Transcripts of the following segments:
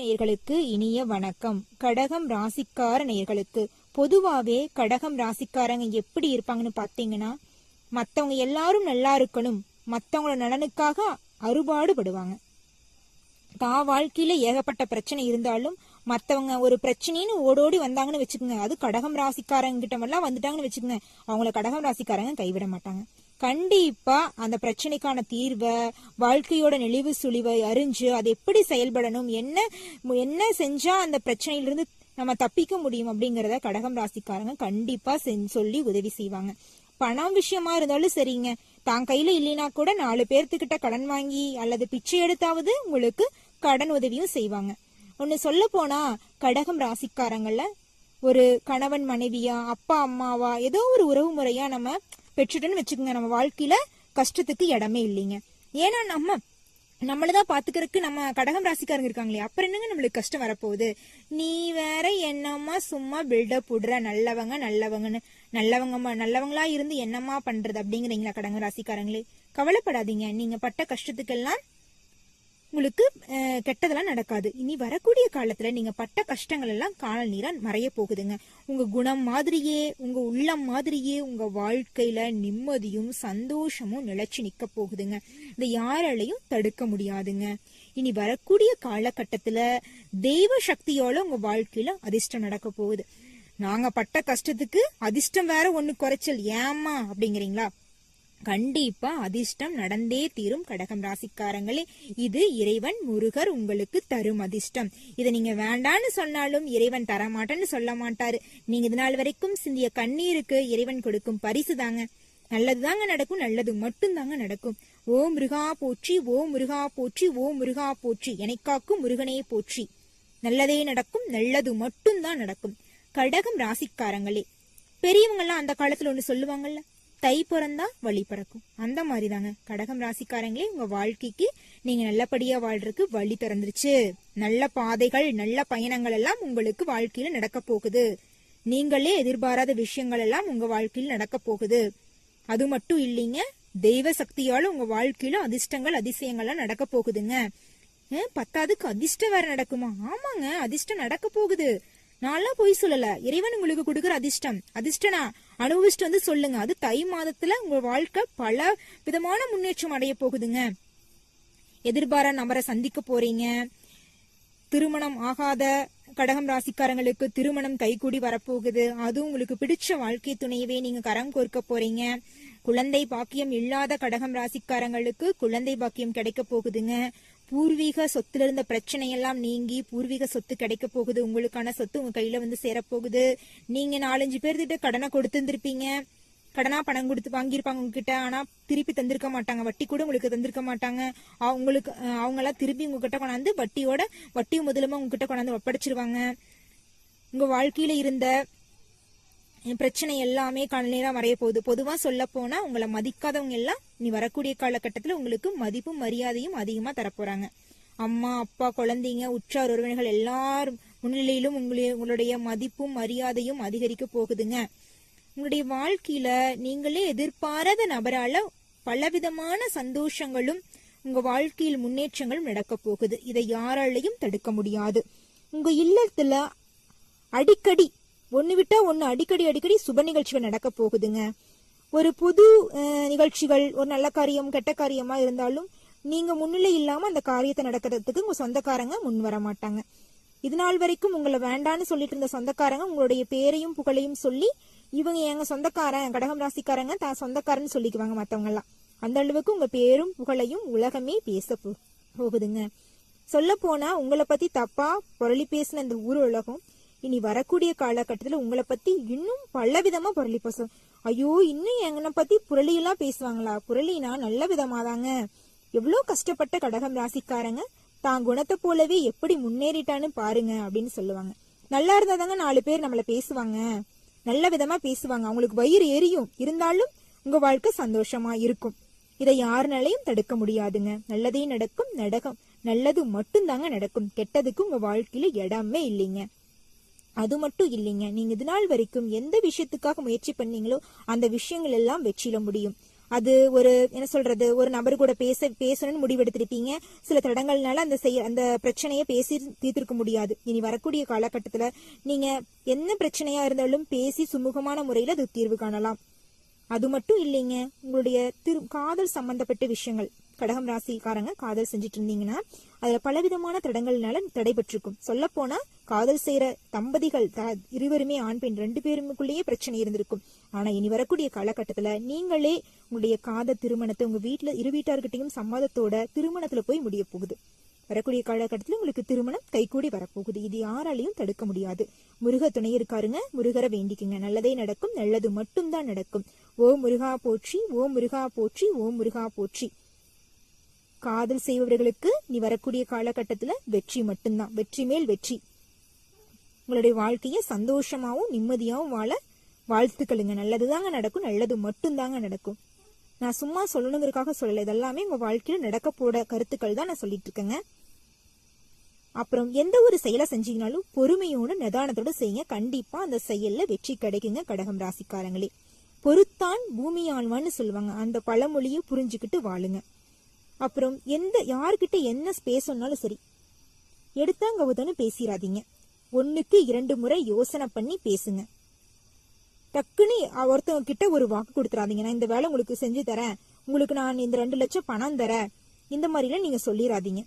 நேயர்களுக்கு இனிய வணக்கம். கடகம் ராசிக்கார நேயர்களுக்கு பொதுவாவே கடகம் ராசிக்காரங்க எப்படி இருப்பாங்கன்னு பாத்தீங்கன்னா மத்தவங்க எல்லாரும் நல்லா இருக்கணும் மத்தவங்களோட நலனுக்காக அறுபாடுபடுவாங்க. தான் வாழ்க்கையில ஏகப்பட்ட பிரச்சனை இருந்தாலும் மத்தவங்க ஒரு பிரச்சனைன்னு ஓடோடி வந்தாங்கன்னு வச்சுக்கோங்க அது கடகம் ராசிக்காரங்க கிட்ட எல்லாம் வந்துட்டாங்கன்னு வச்சுக்கோங்க அவங்கள கடகம் ராசிக்காரங்க கைவிட மாட்டாங்க. கண்டிப்பா அந்த பிரச்சனைக்கான தீர்வை வாழ்க்கையோட நெளிவு சுழிவை அறிஞ்சு அது எப்படி செயல்படணும் என்ன என்ன செஞ்சா அந்த பிரச்சனையிலிருந்து நம்ம தப்பிக்க முடியும் அப்படிங்கறத கடகம் ராசிக்காரங்க கண்டிப்பா சொல்லி உதவி செய்வாங்க. பணம் விஷயமா இருந்தாலும் சரிங்க. தான் கையில இல்லைனா கூட நாலு பேர்த்துக்கிட்ட கடன் வாங்கி அல்லது பிச்சை எடுத்தாவது உங்களுக்கு கடன் உதவியும் செய்வாங்க. ஒன்னு சொல்ல போனா கடகம் ராசிக்காரங்கள ஒரு கணவன் மனைவியா அப்பா அம்மாவா ஏதோ ஒரு உறவு முறையா நம்ம பெற்றுட்டோன்னு வச்சுக்கோங்க. நம்ம வாழ்க்கையில கஷ்டத்துக்கு இடமே இல்லைங்க. ஏன்னா நம்ம நம்மளதான் பாத்துக்கிறதுக்கு நம்ம கடகம் ராசிக்காரங்க இருக்காங்களே அப்புறம் என்னங்க நம்மளுக்கு கஷ்டம் வரப்போகுது? நீ வேற என்னம்மா சும்மா பில்டப் விடுற? நல்லவங்க நல்லவங்கன்னு நல்லவங்க நல்லவங்களா இருந்து என்னம்மா பண்றது அப்படிங்கிறீங்களா கடகம் ராசிக்காரங்களே? கவலைப்படாதீங்க. நீங்க பட்ட கஷ்டத்துக்கெல்லாம் உங்களுக்கு கெட்டதெல்லாம் நடக்காது. இனி வரக்கூடிய காலத்துல நீங்க பட்ட கஷ்டங்கள் எல்லாம் காணல் நீரா மறைய போகுதுங்க. உங்க குணம் மாதிரியே உங்க உள்ளம் மாதிரியே உங்க வாழ்க்கையில நிம்மதியும் சந்தோஷமும் நிலைச்சு நிக்க போகுதுங்க. இதை யாராலையும் தடுக்க முடியாதுங்க. இனி வரக்கூடிய காலகட்டத்துல தெய்வ சக்தியோட உங்க வாழ்க்கையில அதிர்ஷ்டம் நடக்க போகுது. நாங்க பட்ட கஷ்டத்துக்கு அதிர்ஷ்டம் வேற ஒண்ணு குறைச்சல். ஏமா அப்படிங்கிறீங்களா? கண்டிப்பா அதிர்ஷ்டம் நடந்தே தீரும் கடகம் ராசிக்காரங்களே. இது இறைவன் முருகர் உங்களுக்கு தரும் அதிர்ஷ்டம். இதை நீங்க வேண்டான்னு சொன்னாலும் இறைவன் தரமாட்டேன்னு சொல்ல மாட்டாரு. நீங்க இது நாள் வரைக்கும் சிந்திய கண்ணீருக்கு இறைவன் கொடுக்கும் பரிசு தாங்க. நல்லதுதாங்க நடக்கும் நல்லது மட்டும் தாங்க நடக்கும். ஓ முருகா போற்றி ஓ முருகா போற்றி ஓ முருகா போற்றி எனக்காக்கும் முருகனே போற்றி. நல்லதே நடக்கும் நல்லது மட்டும் தான் நடக்கும். கடகம் ராசிக்காரங்களே. பெரியவங்கெல்லாம் அந்த காலத்துல ஒண்ணு சொல்லுவாங்கல்ல தை பிறந்தா வழி பிறக்கும். அந்த மாதிரி தாங்க கடகம் ராசிக்காரங்களே உங்க வாழ்க்கைக்கு நீங்க நல்லபடியா வாழ்றதுக்கு வழி திறந்துருச்சு. நல்ல பாதைகள் நல்ல பயணங்கள் எல்லாம் உங்களுக்கு வாழ்க்கையில நடக்க போகுது. நீங்களே எதிர்பாராத விஷயங்கள் எல்லாம் உங்க வாழ்க்கையில் நடக்க போகுது. அது மட்டும் இல்லைங்க தெய்வ சக்தியால உங்க வாழ்க்கையில அதிர்ஷ்டங்கள் அதிசயங்கள்லாம் நடக்க போகுதுங்க. பத்தாவதுக்கு அதிர்ஷ்டம் வேற நடக்குமா? ஆமாங்க அதிர்ஷ்டம் நடக்க போகுது. நான்லாம் பொய் சொல்லல. இறைவன் உங்களுக்கு கொடுக்குற அதிர்ஷ்டம். அதிர்ஷ்டனா? அனுபவிச்சுட்டு வந்து சொல்லுங்க. அது தை மாதத்துல உங்க வாழ்க்கை பல விதமான முன்னேற்றம் அடைய போகுதுங்க. எதிர்பாரா நபரை சந்திக்க போறீங்க. திருமணம் ஆகாத கடகம் ராசிக்காரங்களுக்கு திருமணம் கைகூடி வரப்போகுது. அது உங்களுக்கு பிடிச்ச வாழ்க்கை துணையவே நீங்க கரம் கோர்க்க போறீங்க. குழந்தை பாக்கியம் இல்லாத கடகம் ராசிக்காரங்களுக்கு குழந்தை பாக்கியம் கிடைக்க போகுதுங்க. பூர்வீக சொத்துல இருந்த பிரச்சனை எல்லாம் நீங்கி பூர்வீக சொத்து கிடைக்க போகுது உங்களுக்கான சொத்து உங்க கையில வந்து சேரப்போகுது. நீங்க நாலஞ்சு பேர்த்திட்ட கடனை கொடுத்துருந்துருப்பீங்க கடனா பணம் கொடுத்து வாங்கியிருப்பாங்க உங்ககிட்ட. ஆனா திருப்பி தந்திருக்க மாட்டாங்க. வட்டி கூட உங்களுக்கு தந்திருக்க மாட்டாங்க. அவங்களுக்கு அவங்க எல்லாம் திருப்பி உங்ககிட்ட கொண்டாந்து வட்டியோட வட்டி முதலுமா உங்ககிட்ட கொண்டாந்து ஒப்படைச்சிருவாங்க. உங்க வாழ்க்கையில இருந்த பிரச்சனை எல்லாமே கண்ணீரா மறைய போகுது. பொதுவாக சொல்ல போனால் உங்களை மதிக்காதவங்க எல்லாம் நீ வரக்கூடிய காலகட்டத்தில் உங்களுக்கு மதிப்பும் மரியாதையும் அதிகமாக தரப்போகிறாங்க அம்மா அப்பா குழந்தைங்க உற்றார் உறவினர்கள் எல்லார் முன்னிலையிலும் உங்களுடைய உங்களுடைய மதிப்பும் மரியாதையும் அதிகரிக்க போகுதுங்க. உங்களுடைய வாழ்க்கையில நீங்களே எதிர்பாராத நபரால பலவிதமான சந்தோஷங்களும் உங்க வாழ்க்கையில் முன்னேற்றங்களும் நடக்க போகுது. இதை யாராலையும் தடுக்க முடியாது. உங்க இல்லத்துல அடிக்கடி ஒன்று விட்டா ஒன்று அடிக்கடி அடிக்கடி சுப நிகழ்ச்சிகள் நடக்க போகுதுங்க. ஒரு புது நிகழ்ச்சிகள் ஒரு நல்ல காரியம் கெட்ட காரியமா இருந்தாலும் நீங்க முன்னிலை இல்லாம அந்த காரியத்தை நடக்கிறதுக்கு உங்க சொந்தக்காரங்க முன் வர மாட்டாங்க. இது நாள் வரைக்கும் உங்களை வேண்டான்னு சொல்லிட்டு இருந்த சொந்தக்காரங்க உங்களுடைய பேரையும் புகழையும் சொல்லி இவங்க எங்க சொந்தக்காரன் கடகம் ராசிக்காரங்க தான் சொந்தக்காரன்னு சொல்லிக்குவாங்க மத்தவங்க எல்லாம் அந்த அளவுக்கு உங்க பேரும் புகழையும் உலகமே பேச போ- போகுதுங்க. சொல்ல போனா உங்களை பத்தி தப்பா புரளி பேசின இந்த ஊர் உலகம் இனி வரக்கூடிய காலகட்டத்துல உங்களை பத்தி இன்னும் பல விதமா புரளி பேசும் ஐயோ இன்னும் எங்கனை பத்தி புரளி எல்லாம் பேசுவாங்களா? புரளினா நல்ல விதமாதாங்க. எவ்வளவு கஷ்டப்பட்ட கடகம் ராசிக்காரங்க தான் குணத்தை போலவே எப்படி முன்னேறிட்டான்னு பாருங்க அப்படின்னு சொல்லுவாங்க. நல்லா இருந்தாதாங்க நாலு பேர் நம்மள பேசுவாங்க. நல்ல விதமா பேசுவாங்க. அவங்களுக்கு வயிறு எரியும். இருந்தாலும் உங்க வாழ்க்கை சந்தோஷமா இருக்கும். இதை யாருனாலையும் தடுக்க முடியாதுங்க. நல்லதே நடக்கும் நடக்கும் நல்லது மட்டும்தாங்க நடக்கும். கெட்டதுக்கு உங்க வாழ்க்கையில இடமே இல்லைங்க. அது மட்டும் இல்லைங்க. நீங்க இது நாள் வரைக்கும் எந்த விஷயத்துக்காக முயற்சி பண்ணீங்களோ அந்த விஷயங்கள் எல்லாம் வெற்றியில முடியும். அது ஒரு என்ன சொல்றது ஒரு நபர் கூட பேச பேசணும்னு முடிவெடுத்திருப்பீங்க சில தடங்கள்னால அந்த செய்ய அந்த பிரச்சனையை பேசி தீர்த்திருக்க முடியாது. இனி வரக்கூடிய காலகட்டத்துல நீங்க என்ன பிரச்சனையா இருந்தாலும் பேசி சுமூகமான முறையில அது தீர்வு காணலாம். அது மட்டும் இல்லைங்க. உங்களுடைய திரு காதல் சம்பந்தப்பட்ட விஷயங்கள். கடகம் ராசிக்காரங்க காதல் செஞ்சுட்டு இருந்தீங்கன்னா அதுல பலவிதமான தடங்கள்னால தடைபட்டிருக்கும். சொல்ல போனா காதல் செய்யற தம்பதிகள் த- இருவருமே ஆண் பெண் ரெண்டு பேருக்குள்ளேயே பிரச்சனை இருந்திருக்கும். ஆனா இனி வரக்கூடிய காலகட்டத்துல நீங்களே உங்களுடைய காத திருமணத்தை உங்க வீட்டுல இரு வீட்டார்கிட்டையும் சம்மதத்தோட திருமணத்துல போய் முடிய போகுது. வரக்கூடிய காலகட்டத்தில் உங்களுக்கு திருமணம் கைகூடி வரப்போகுது. இது யாராலையும் தடுக்க முடியாது. முருக துணை இருக்காருங்க முருகரை வேண்டிக்குங்க. நல்லதே நடக்கும் நல்லது மட்டும்தான் நடக்கும். ஓ முருகா போற்றி ஓ முருகா போற்றி ஓ முருகா போற்றி. காதல் செய்பவர்களுக்கு நீ வரக்கூடிய காலகட்டத்துல வெற்றி மட்டும்தான். வெற்றி மேல் வெற்றி. உங்களுடைய வாழ்க்கையை சந்தோஷமாவும் நிம்மதியாவும் வாழ வாழ்த்துக்களுங்க. நல்லதுதாங்க நடக்கும் நல்லது மட்டும்தாங்க நடக்கும். நான் சும்மா சொல்லணுங்கிறதுக்காக சொல்லலை. இதெல்லாமே உங்க வாழ்க்கையில நடக்க போட கருத்துக்கள் தான் நான் சொல்லிட்டு இருக்கேங்க அப்புறம் எந்த ஒரு செயலை செஞ்சீங்கனாலும் பொறுமையோடு நிதானத்தோட செய்யுங்க. கண்டிப்பா அந்த செயல்ல வெற்றி கிடைக்குங்க கடகம் ராசிக்காரங்களே. பொறுத்தான் பூமி ஆழ்வான்னு சொல்லுவாங்க. அந்த பழமொழியை புரிஞ்சுக்கிட்டு வாழுங்க. அப்புறம் எந்த யார்கிட்ட என்ன பேசணும்னாலும் சரி எடுத்தாங்க உதன்னு பேசிடாதீங்க ஒன்றுக்கு இரண்டு முறை யோசனை பண்ணி பேசுங்க. டக்குன்னு ஒருத்தவங்க கிட்ட ஒரு வாக்கு கொடுத்துறாதீங்க. நான் இந்த வேலை உங்களுக்கு செஞ்சு தரேன். உங்களுக்கு நான் இந்த ரெண்டு லட்சம் பணம் தரேன். இந்த மாதிரிலாம் நீங்கள் சொல்லிடாதீங்க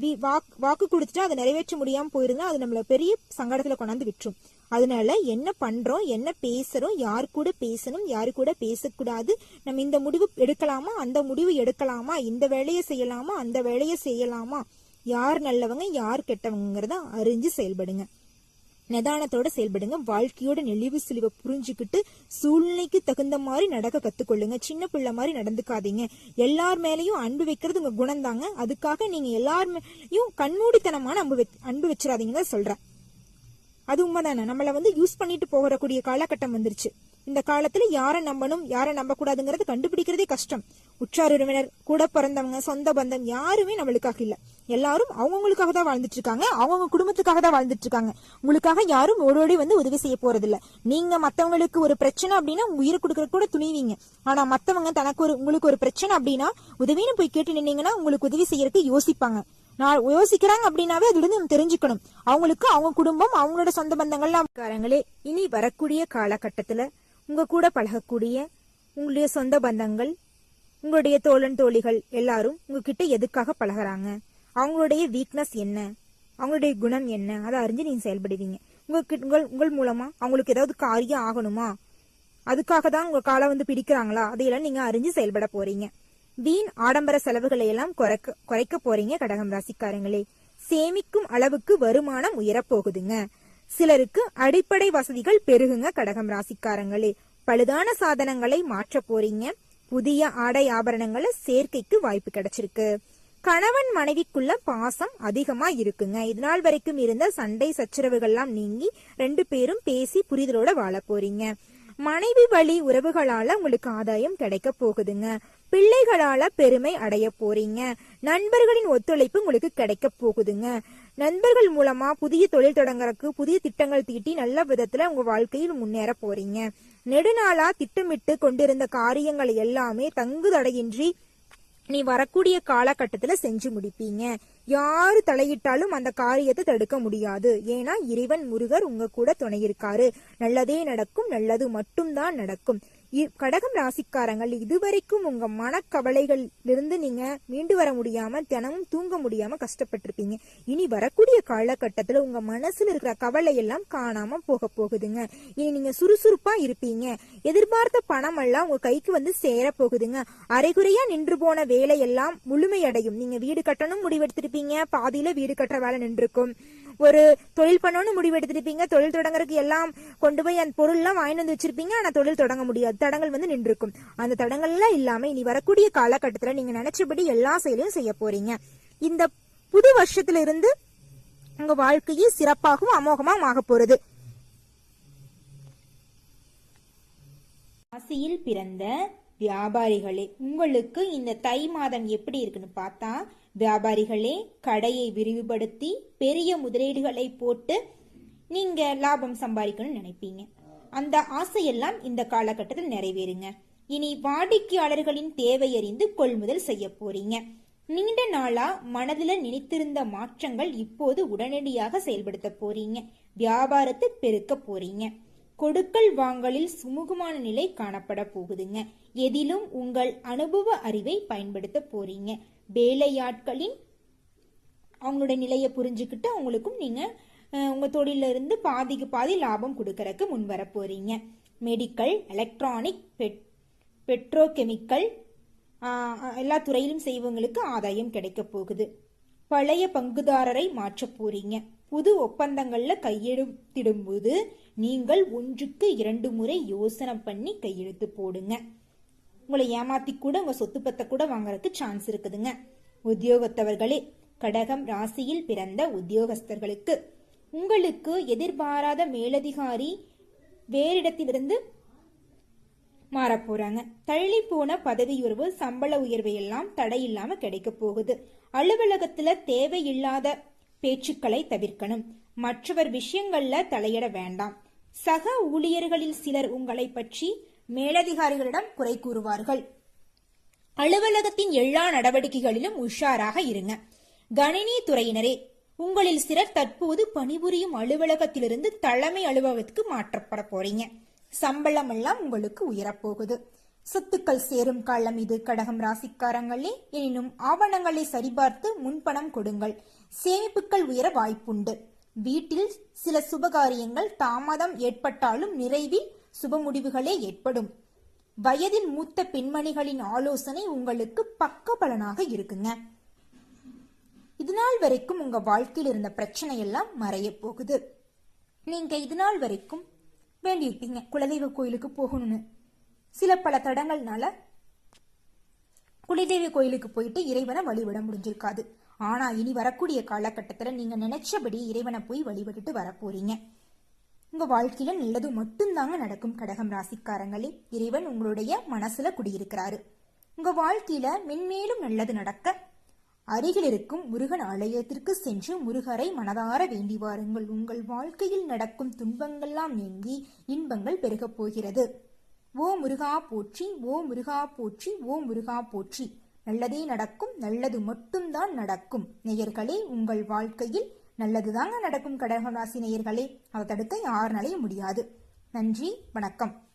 வி- வாக்கு வாக்கு கொடுத்துட்டா அதை நிறைவேற்ற முடியாமல் போயிருந்தா அது நம்மளை பெரிய சங்கடத்தில் கொண்டாந்து விட்டுரும். அதனால என்ன பண்றோம் என்ன பேசுறோம் யார் கூட பேசணும் யாரு கூட பேசக்கூடாது நம்ம இந்த முடிவு எடுக்கலாமா அந்த முடிவு எடுக்கலாமா இந்த வேலையை செய்யலாமா அந்த வேலையை செய்யலாமா யார் நல்லவங்க யார் கெட்டவங்கிறத அறிஞ்சு செயல்படுங்க. நிதானத்தோட செயல்படுங்க வாழ்க்கையோட நெளிவு சுழிவை புரிஞ்சுக்கிட்டு சூழ்நிலைக்கு தகுந்த மாதிரி நடக்க கத்துக்கொள்ளுங்க. சின்ன பிள்ளை மாதிரி நடந்துக்காதீங்க. எல்லார் மேலேயும் அன்பு வைக்கிறது உங்க குணம் தாங்க அதுக்காக நீங்க எல்லார் மேலேயும் கண்மூடித்தனமான அன்பு அன்பு வச்சிடாதீங்கன்னு தான் சொல்றேன். அது உண்மைதானே? நம்மள வந்து யூஸ் பண்ணிட்டு போகக்கூடிய காலகட்டம் வந்துருச்சு. இந்த காலத்துல யாரை நம்பணும் யாரை நம்ப கூடாதுங்கிறது கண்டுபிடிக்கிறதே கஷ்டம். உற்றார் உறவினர் கூட பிறந்தவங்க சொந்த பந்தம் யாருமே நம்மளுக்காக இல்ல. எல்லாரும் அவங்கவுங்களுக்காக தான் வாழ்ந்துட்டு இருக்காங்க அவங்கவுங்க குடும்பத்துக்காக தான் வாழ்ந்துட்டு இருக்காங்க உங்களுக்காக யாரும் ஓடோடி வந்து உதவி செய்ய போறது இல்ல நீங்க மத்தவங்களுக்கு ஒரு பிரச்சனை அப்படின்னா உயிர் உயிரை கொடுக்கற கூட துணிவீங்க. ஆனா மத்தவங்க தனக்கு ஒரு உங்களுக்கு ஒரு பிரச்சனை அப்படின்னா உதவின்னு போய் கேட்டு நின்னீங்கன்னா உங்களுக்கு உதவி செய்யறதுக்கு யோசிப்பாங்க. நான் யோசிக்கிறாங்க அப்படின்னாவே அதுல இருந்து நம்ம தெரிஞ்சுக்கணும். அவங்களுக்கு அவங்க குடும்பம் அவங்களோட சொந்த பந்தங்கள்லாம். காரங்களே இனி வரக்கூடிய காலகட்டத்துல உங்க கூட பழகக்கூடிய உங்களுடைய சொந்த பந்தங்கள் உங்களுடைய தோழன் தோழிகள் எல்லாரும் உங்ககிட்ட எதுக்காக பழகுறாங்க? அவங்களுடைய வீக்னஸ் என்ன? அவங்களுடைய குணம் என்ன? அதை அறிஞ்சு நீங்க செயல்படுவீங்க. உங்க உங்கள் உங்கள் மூலமா அவங்களுக்கு ஏதாவது காரியம் ஆகணுமா? அதுக்காக தான் உங்க காலை வந்து பிடிக்கிறாங்களா? அதையெல்லாம் நீங்க அறிஞ்சு செயல்பட போறீங்க. வீண் ஆடம்பர செலவுகளை எல்லாம் குறைக்க குறைக்க போறீங்க கடகம் ராசிக்காரங்களே. சேமிக்கும் அளவுக்கு வருமானம் உயரப் போகுதுங்க சிலருக்கு அடிப்படை வசதிகள் பெருகுங்க கடகம் ராசிக்காரங்களே. பழுதான சாதனங்களை மாற்ற போறீங்க. புதிய ஆடை ஆபரணங்களை சேர்க்கைக்கு வாய்ப்பு கிடைச்சிருக்கு. கணவன் மனைவிக்குள்ள பாசம் அதிகமா இருக்குங்க. இதனால் வரைக்கும் இருந்த சண்டை சச்சரவுகள்லாம் நீங்கி ரெண்டு பேரும் பேசி புரிதலோட வாழ போறீங்க. மனைவி வழி உறவுகளால உங்களுக்கு ஆதாயம் கிடைக்க போகுதுங்க. பிள்ளைகளால பெருமை அடைய போறீங்க. நண்பர்களின் ஒத்துழைப்பு உங்களுக்கு கிடைக்க போகுதுங்க. நண்பர்கள் மூலமா புதிய தொழில் தொடங்குறதுக்கு புதிய திட்டங்கள் தீட்டி நல்ல விதத்துல உங்க வாழ்க்கையில் முன்னேற போறீங்க. நெடுநாளா திட்டமிட்டு கொண்டிருந்த காரியங்கள் எல்லாமே தங்கு தடையின்றி நீ வரக்கூடிய காலகட்டத்துல செஞ்சு முடிப்பீங்க. யாரு தலையிட்டாலும் அந்த காரியத்தை தடுக்க முடியாது. ஏன்னா இறைவன் முருகர் உங்க கூட துணை இருக்காரு நல்லதே நடக்கும் நல்லது மட்டும்தான் நடக்கும். கடகம் ராசிக்காரங்கள் இதுவரைக்கும் உங்க மனக்கவலைகள் இருந்து நீங்க மீண்டு வர முடியாம தினமும் தூங்க முடியாம கஷ்டப்பட்டிருப்பீங்க. இனி வரக்கூடிய காலகட்டத்துல உங்க மனசுல இருக்கிற கவலை எல்லாம் காணாம போக போகுதுங்க. இனி நீங்க சுறுசுறுப்பா இருப்பீங்க. எதிர்பார்த்த பணம் எல்லாம் உங்க கைக்கு வந்து சேர போகுதுங்க. அரைகுறையா நின்று போன வேலையெல்லாம் முழுமையடையும். நீங்க வீடு கட்டணும் முடிவெடுத்திருப்பீங்க. பாதியில வீடு கட்டுற வேலை நின்றுக்கும் ஒரு தொழில் பண்ணணும்னு முடிவெடுத்திருப்பீங்க தொழில் தொடங்குறதுக்கு எல்லாம் கொண்டு போய் அந்த பொருள் எல்லாம் வாங்கிட்டு வந்து வச்சிருப்பீங்க ஆனா தொழில் தொடங்க முடியாது. தடங்கள் வந்து நின்றுக்கும். அந்த தடங்கள் எல்லாம் இல்லாம இனி வரக்கூடிய காலகட்டத்துல நீங்க நினைச்சபடி எல்லா செயலையும் செய்ய போறீங்க. இந்த புது வருஷத்துல இருந்து உங்க வாழ்க்கையும் சிறப்பாகவும் அமோகமாகவும் ஆக போறது. ராசியில் பிறந்த வியாபாரிகளே உங்களுக்கு இந்த தை மாதம் எப்படி இருக்குன்னு பார்த்தா வியாபாரிகளே கடையை விரிவுபடுத்தி பெரிய முதலீடுகளை போட்டு நீங்க லாபம் சம்பாதிக்கணும்னு நினைப்பீங்க. அந்த ஆசையெல்லாம் இந்த காலகட்டத்தில் நிறைவேறுங்க. இனி வாடிக்கையாளர்களின் தேவையறிந்து கொள்முதல் செய்ய போறீங்க. நீண்ட நாளா மனதில் நினைத்திருந்த மாற்றங்கள் இப்போது உடனடியாக செயல்படுத்த போறீங்க. வியாபாரத்தை பெருக்க போறீங்க. கொடுக்கல் வாங்கலில் சுமூகமான நிலை காணப்பட போகுதுங்க. எதிலும் உங்கள் அனுபவ அறிவை பயன்படுத்த போறீங்க. வேலையாட்களின் அவங்களோட நிலையை புரிஞ்சுக்கிட்டு அவங்களுக்கும் நீங்க உங்க தொழில இருந்து பாதிக்கு பாதி லாபம் கொடுக்கறதுக்கு முன் வர போறீங்க. மெடிக்கல் எலக்ட்ரானிக் பெட் பெட்ரோகெமிக்கல் எல்லா துறையிலும் செய்வங்களுக்கு ஆதாயம் கிடைக்க போகுது. பழைய பங்குதாரரை மாற்றப் போறீங்க. புது ஒப்பந்தங்கள்ல கையெழுத்திடும்போது நீங்கள் ஒன்றுக்கு இரண்டு முறை யோசனை பண்ணி கையெழுத்து போடுங்க. உங்களை ஏமாத்தி கூட உங்க சொத்து பத்தை கூட வாங்குறதுக்கு சான்ஸ் இருக்குதுங்க. உத்தியோகத்தவர்களே கடகம் ராசியில் பிறந்த உத்தியோகஸ்தர்களுக்கு உங்களுக்கு எதிர்பாராத மேலதிகாரி வேறிடத்திலிருந்து மாறப்போறாங்க. தள்ளி போன பதவி உயர்வு சம்பள உயர்வு எல்லாம் தடையில்லாம கிடைக்க போகுது. அலுவலகத்துல தேவையில்லாத பேச்சுக்களை தவிர்க்கணும். மற்றவர் விஷயங்கள்ல தலையிட வேண்டாம். சக ஊழியர்களில் சிலர் உங்களை பற்றி மேலதிகாரிகளிடம் குறை கூறுவார்கள். அலுவலகத்தின் எல்லா நடவடிக்கைகளிலும் உஷாராக இருங்க. கணினி துறையினரே உங்களில் சிலர் தற்போது பணிபுரியும் அலுவலகத்திலிருந்து தலைமை அலுவலகத்துக்கு மாற்றப்பட போறீங்க. சம்பளம் எல்லாம் உங்களுக்கு உயரப்போகுது. சொத்துக்கள் சேரும் காலம் இது. கடகம் ராசிக்காரங்களே எனினும் ஆவணங்களை சரிபார்த்து முன்பணம் கொடுங்கள். சேமிப்புகள் உயர வாய்ப்புண்டு. வீட்டில் சில சுபகாரியங்கள் தாமதம் ஏற்பட்டாலும் நிறைவில் சுப முடிவுகளே ஏற்படும். வயதில் மூத்த பெண்மணிகளின் ஆலோசனை உங்களுக்கு பக்க பலனாக இருக்குங்க. இது நாள் வரைக்கும் உங்க வாழ்க்கையில் இருந்த பிரச்சனை எல்லாம் மறைய போகுது. நீங்க இது நாள் வரைக்கும் வேண்டியிருப்பீங்க. குலதெய்வ கோயிலுக்கு போகணும்னு. சில பல தடங்கள்னால குலதெய்வ கோயிலுக்கு போயிட்டு இறைவனை வழிபட முடிஞ்சிருக்காது. ஆனா இனி வரக்கூடிய காலகட்டத்துல நீங்க நினைச்சபடி இறைவனை போய் வழிபட்டுட்டு வரப்போறீங்க. உங்க வாழ்க்கையில நல்லது மட்டும்தாங்க நடக்கும் கடகம் ராசிக்காரங்களே. இறைவன் உங்களுடைய மனசுல குடியிருக்கிறாரு. உங்க வாழ்க்கையில மென்மேலும் நல்லது நடக்க அருகில் இருக்கும் முருகன் ஆலயத்திற்கு சென்று முருகரை மனதார வேண்டி வாருங்கள். உங்கள் வாழ்க்கையில் நடக்கும் துன்பங்கள்லாம் நீங்கி இன்பங்கள் பெருகப் போகிறது. ஓ முருகா போற்றி ஓ முருகா போற்றி ஓ முருகா போற்றி. நல்லதே நடக்கும் நல்லது மட்டும்தான் நடக்கும். நேயர்களே உங்கள் வாழ்க்கையில் நல்லதுதாங்க நடக்கும் கடகராசி நேயர்களே. அதை தடுக்க யாருனாலையும் முடியாது. நன்றி வணக்கம்.